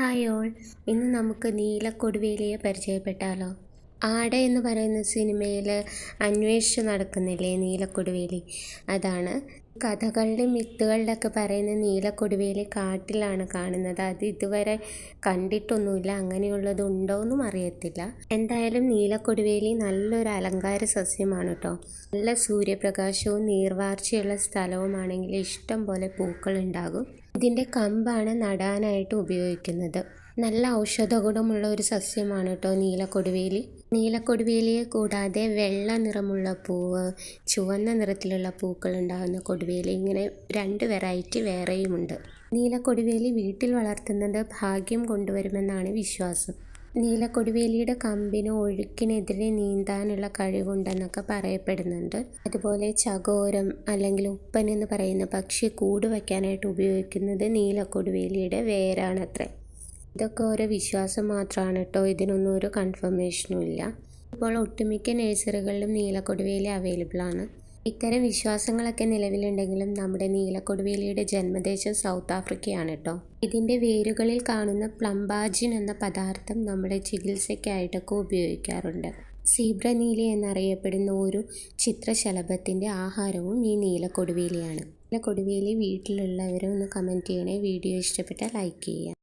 Hi all ഇന്ന് നമുക്ക് നീലക്കൊടുവേലിയെ പരിചയപ്പെട്ടാലോ? ആട എന്ന് പറയുന്ന സിനിമയിൽ അന്വേഷിച്ച് നടക്കുന്നില്ലേ നീലക്കൊടുവേലി? അതാണ്. കഥകളുടെ മിത്തുകളിലൊക്കെ പറയുന്ന നീലക്കൊടുവേലി കാട്ടിലാണ് കാണുന്നത്. അത് ഇതുവരെ കണ്ടിട്ടൊന്നുമില്ല. അങ്ങനെയുള്ളത് ഉണ്ടോയെന്നും അറിയത്തില്ല. എന്തായാലും നീലക്കൊടുവേലി നല്ലൊരു അലങ്കാര സസ്യമാണ് കേട്ടോ നല്ല സൂര്യപ്രകാശവും നീർവാർച്ചയുള്ള സ്ഥലവുമാണെങ്കിൽ ഇഷ്ടം പോലെ പൂക്കളുണ്ടാകും. ഇതിന്റെ കമ്പാണ് നടാനായിട്ട് ഉപയോഗിക്കുന്നത്. നല്ല ഔഷധ ഗുണമുള്ള ഒരു സസ്യമാണ് കേട്ടോ നീലക്കൊടുവേലി. നീലക്കൊടുവേലിയെ കൂടാതെ വെള്ള നിറമുള്ള പൂവ് ചുവന്ന നിറത്തിലുള്ള പൂക്കൾ ഉണ്ടാകുന്ന കൊടുവേലി ഇങ്ങനെ രണ്ട് വെറൈറ്റി വേറെയുമുണ്ട്. നീലക്കൊടുവേലി വീട്ടിൽ വളർത്തുന്നത് ഭാഗ്യം കൊണ്ടുവരുമെന്നാണ് വിശ്വാസം. നീലക്കൊടുവേലിയുടെ കമ്പിന് ഒഴുക്കിനെതിരെ നീന്താനുള്ള കഴിവുണ്ടെന്നൊക്കെ പറയപ്പെടുന്നുണ്ട്. അതുപോലെ ചകോരം അല്ലെങ്കിൽ ഉപ്പൻ എന്ന് പറയുന്ന പക്ഷി കൂട് വയ്ക്കാനായിട്ട് ഉപയോഗിക്കുന്നത് നീലക്കൊടുവേലിയുടെ വേരാണത്രേ. ഇതൊക്കെ ഓരോ വിശ്വാസം മാത്രമാണ് കേട്ടോ ഇതിനൊന്നും ഒരു കൺഫർമേഷനും ഇല്ല. ഇപ്പോൾ ഒട്ടുമിക്ക നഴ്സറികളിലും നീലക്കൊടുവേലി അവൈലബിൾ ആണ്. ഇത്തരം വിശ്വാസങ്ങളൊക്കെ നിലവിലുണ്ടെങ്കിലും നമ്മുടെ നീലക്കൊടുവേലിയുടെ ജന്മദേശം സൗത്ത് ആഫ്രിക്കയാണ് കേട്ടോ ഇതിന്റെ വേരുകളിൽ കാണുന്ന പ്ലംബാജിൻ എന്ന പദാർത്ഥം നമ്മുടെ ചികിത്സയ്ക്കായിട്ടൊക്കെ ഉപയോഗിക്കാറുണ്ട്. സീബ്ര നീലി എന്നറിയപ്പെടുന്ന ഒരു ചിത്രശലഭത്തിന്റെ ആഹാരവും ഈ നീലക്കൊടുവേലിയാണ്. നീലക്കൊടുവേലി വീട്ടിലുള്ളവരൊന്ന് കമന്റ് ചെയ്യണേ. വീഡിയോ ഇഷ്ടപ്പെട്ടാൽ ലൈക്ക് ചെയ്യുക.